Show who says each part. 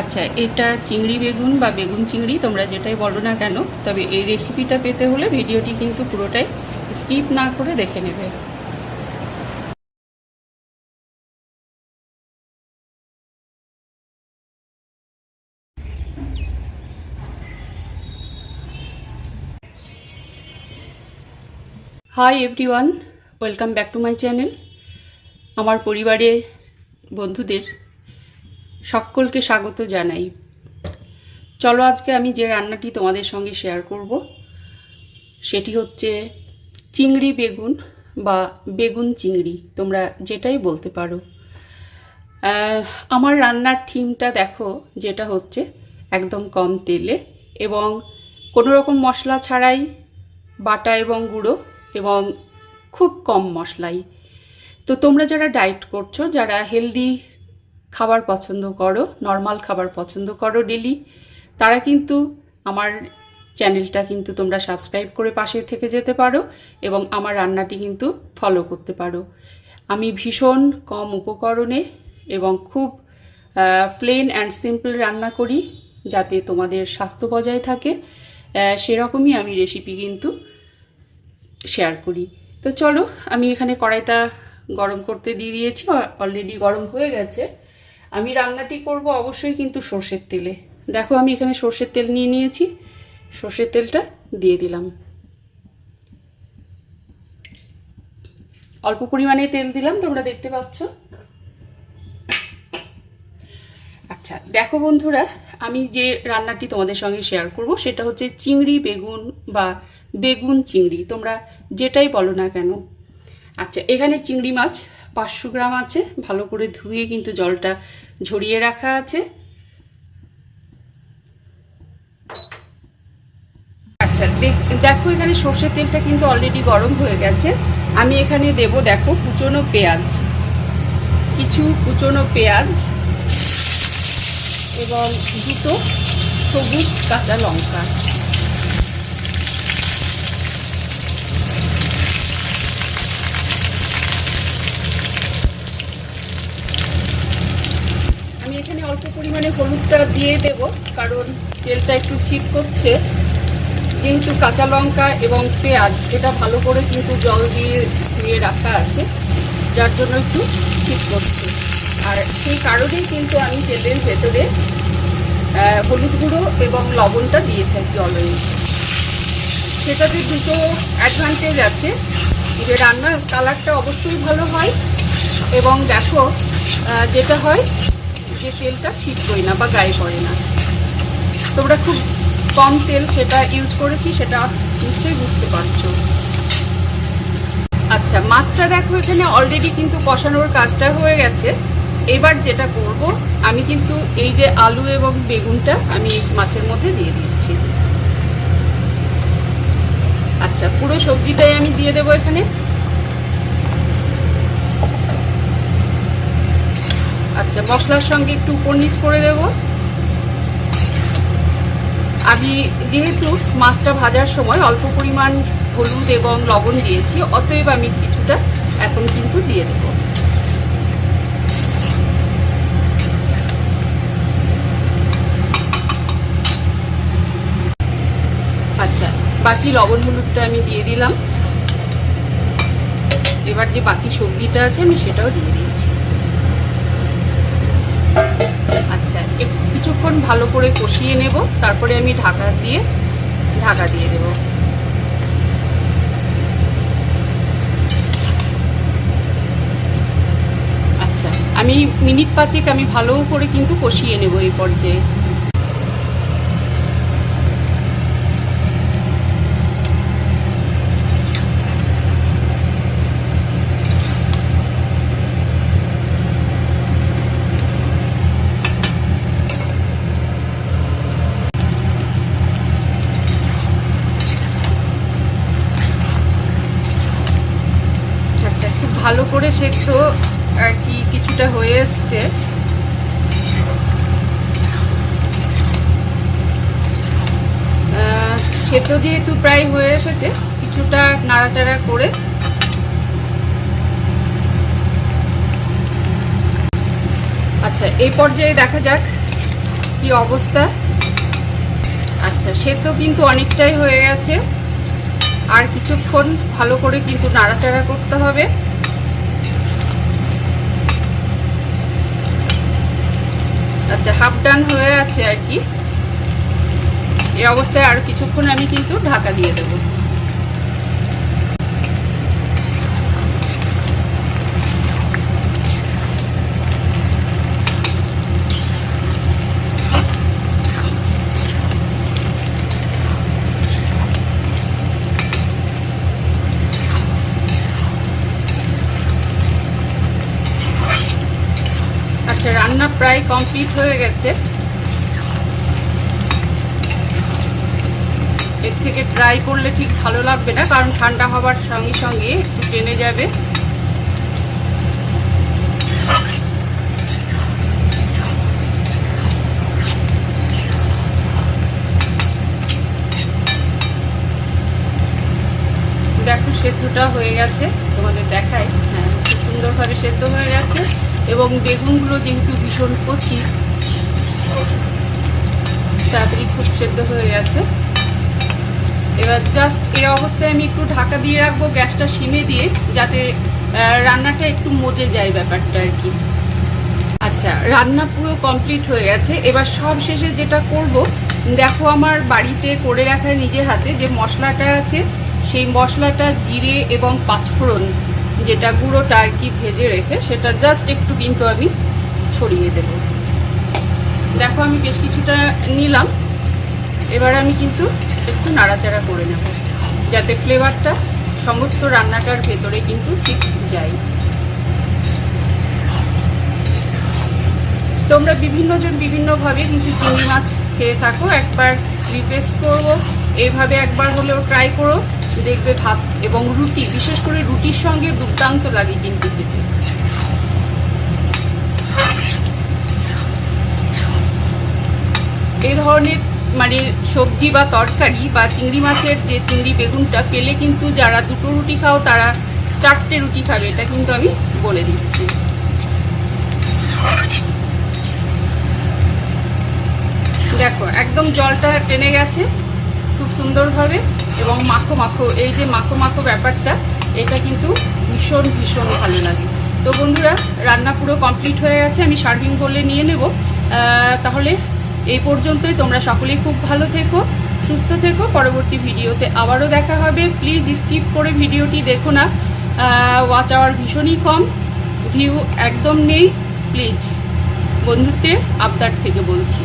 Speaker 1: আচ্ছা এটা চিংড়ি বেগুন বা বেগুন চিংড়ি, তোমরা যেটাই বলো না কেন, তবে এই রেসিপিটা পেতে হলে ভিডিওটি কিন্তু পুরোটাই স্কিপ না করে দেখে নেবে। Hi everyone welcome back to my channel আমার পরিবারে বন্ধুদের সকলকে স্বাগত জানাই। চলো আজকে আমি যে রান্নাটি তোমাদের সঙ্গে শেয়ার করব, সেটি হচ্ছে চিংড়ি বেগুন বা বেগুন চিংড়ি, তোমরা যেটাই বলতে পারো। আমার রান্নার থিমটা দেখো, যেটা হচ্ছে একদম কম তেলে এবং কোনো রকম মশলা ছাড়াই বাটা এবং গুঁড়ো এবং খুব কম মশলাই। তো তোমরা যারা ডায়েট করছ, যারা হেলদি খাবার পছন্দ করো নর্মাল খাবার পছন্দ করো ডেলি তারা কিন্তু আমার চ্যানেলটা কিন্তু তোমরা সাবস্ক্রাইব করে পাশে থেকে যেতে পারো এবং আমার রান্নাটি কিন্তু ফলো করতে পারো। আমি ভীষণ কম উপকরণে এবং খুব প্লেন অ্যান্ড সিম্পল রান্না করি যাতে তোমাদের স্বাস্থ্য বজায় থাকে। সেরকমই আমি রেসিপি কিন্তু শেয়ার করি। তো চলো, আমি এখানে কড়াইটা গরম করতে দিয়ে দিয়েছি অলরেডি গরম হয়ে গেছে। আমি রান্নাটি করব অবশ্যই কিন্তু সর্ষের তেলে। দেখো, আমি এখানে সর্ষের তেল নিয়ে নিয়েছি। সর্ষের তেলটা দিয়ে দিলাম। অল্প পরিমাণে তেল দিলাম, তোমরা দেখতে পাচ্ছ। আচ্ছা দেখো বন্ধুরা, আমি যে রান্নাটি তোমাদের সঙ্গে শেয়ার করব, সেটা হচ্ছে চিংড়ি, বেগুন বা বেগুন চিংড়ি। তোমরা যেটাই বলো না কেন। আচ্ছা এখানে চিংড়ি মাছ পাঁচশো গ্রাম আছে। ভালো করে ধুয়ে কিন্তু জলটা ঝরিয়ে রাখা আছে। আচ্ছা দেখ- এখানে সর্ষের তেলটা কিন্তু অলরেডি গরম হয়ে গেছে। আমি এখানে দেব, দেখো, কুচনো পেঁয়াজ। কিছু কুচনো পেঁয়াজ এবং দুটো সবুজ কাঁচা লঙ্কা আমি এখানে অল্প পরিমাণে হলুদটা দিয়ে দেব, কারণ তেলটা একটু চিট করছে। যেহেতু কাঁচা লঙ্কা এবং পেঁয়াজ, এটা ভালো করে কিন্তু জল দিয়ে ধুয়ে রাখা আছে, যার জন্য একটু ঠিক করছে। আর সেই কারণেই কিন্তু আমি তেলের ভেতরে হলুদ গুঁড়ো এবং লবণটা দিয়ে থাকি অলওয়েজ সেটাতে দুটো অ্যাডভান্টেজ আছে, যে রান্নার কালারটা অবশ্যই ভালো হয় এবং দেখো যেটা হয় যে তেলটা ছিটকোয় না বা গায়ে পড়ে না। তোমরা খুব কম তেল সেটা ইউজ করেছি, সেটা নিশ্চয়ই বুঝতে পারছ। আচ্ছা মাছটা দেখো এখানে অলরেডি কিন্তু কষানোর কাজটা হয়ে গেছে। এবার যেটা করব, আমি কিন্তু এই যে আলু এবং বেগুনটা আমি মাছের মধ্যে দিয়ে দিচ্ছি। আচ্ছা পুরো সবজিটাই আমি দিয়ে দেবো এখানে। আচ্ছা মশলার সঙ্গে একটু উপর নিচ করে দেবো। আমি যেহেতু মাছটা ভাজার সময় অল্প পরিমাণ হলুদ এবং লবণ দিয়েছি, অতএব আমি কিছুটা এখন কিন্তু দিয়ে দেবো। আচ্ছা বাকি লবণ হলুদটা আমি দিয়ে দিলাম। এবার যে বাকি সবজিটা আছে, আমি সেটাও দিয়ে দিয়েছি। আচ্ছা কিছুক্ষণ ভালো করে কষিয়ে নেব, তারপরে আমি ঢাকা দিয়ে ঢাকা দিয়ে দেব। আচ্ছা আমি মিনিট পাঁচেক আমি ভালো করে কিন্তু কষিয়ে নেব এই পর্যায়ে আচ্ছা খুব ভালো করে সেদ্ধ আর কি কিছুটা হয়ে এসছে। সেদ্ধ যেহেতু প্রায় হয়ে এসেছে, কিছুটা নাড়াচাড়া করে। আচ্ছা এই পর্যায়ে দেখা যাক কি অবস্থা। আচ্ছা সেদ্ধ কিন্তু অনেকটাই হয়ে গেছে। আর কিছুক্ষণ ভালো করে কিন্তু নাড়াচাড়া করতে হবে। আচ্ছা হাফ ডান হয়ে আছে আর কি। এই অবস্থায় আর কিছুক্ষণ আমি কিন্তু ঢাকা দিয়ে দেবো। আচ্ছা রান্না প্রায় কমপ্লিট হয়ে গেছে। এর থেকে ট্রাই করলে ঠিক ভালো লাগবে না, কারণ ঠান্ডা হবার সঙ্গে সঙ্গে একটু টেনে যাবে। দেখো, সেদ্ধটা হয়ে গেছে। তোমাদের দেখায় হ্যাঁ সুন্দরভাবে সেদ্ধ হয়ে গেছে। এবং বেগুনগুলো যেহেতু ভীষণ কচি, তাড়াতাড়ি খুব সেদ্ধ হয়ে গেছে। এবার জাস্ট এই অবস্থায় আমি একটু ঢাকা দিয়ে রাখব গ্যাসটা সিমে দিয়ে, যাতে রান্নাটা একটু মজে যায় ব্যাপারটা আর কি। আচ্ছা রান্না পুরো কমপ্লিট হয়ে গেছে। এবার সব শেষে যেটা করব, দেখো আমার বাড়িতে করে রাখা নিজের হাতে যে মশলাটা আছে, সেই মশলাটা জিরে এবং পাঁচফোড়ন যেটা গুঁড়োটা আর কি ভেজে রেখে সেটা জাস্ট একটু কিন্তু আমি ছড়িয়ে দেব। দেখো আমি বেশ কিছুটা নিলাম। এবার আমি কিন্তু একটু নাড়াচাড়া করে নেব, যাতে ফ্লেভারটা সমস্ত রান্নাটার ভেতরে কিন্তু ঠিক যায়। তোমরা বিভিন্নজন বিভিন্নভাবে কিন্তু চিংড়ি মাছ খেয়ে থাকো, একবার রিকোয়েস্ট করব, এইভাবে একবার হলেও ট্রাই করো। দেখবে ভাত এবং রুটি, বিশেষ করে রুটির সঙ্গে দুর্দান্ত লাগে কিন্তু খেতে। এই ধরনের মানে সবজি বা তরকারি বা চিংড়ি মাছের যে চিংড়ি বেগুনটা পেলে কিন্তু যারা দুটো রুটি খাও, তারা চারটে রুটি খাবে, এটা কিন্তু আমি বলে দিচ্ছি। দেখো, একদম জলটা টেনে গেছে। খুব সুন্দরভাবে এবং মাখো মাখো, এই যে মাখো মাখো ব্যাপারটা, এটা কিন্তু ভীষণ ভীষণ ভালো লাগে। তো বন্ধুরা, রান্না পুরো কমপ্লিট হয়ে গেছে, আমি সার্ভিং বলে নিয়ে নেব। তাহলে এই পর্যন্তই, তোমরা সকলেই খুব ভালো থেকো, সুস্থ থেকো। পরবর্তী ভিডিওতে আবারও দেখা হবে। প্লিজ স্কিপ করে ভিডিওটি দেখো না। ওয়াচ আওয়ার ভীষণই কম ভিউ একদম নেই। প্লিজ বন্ধুত্বের আবদার থেকে বলছি।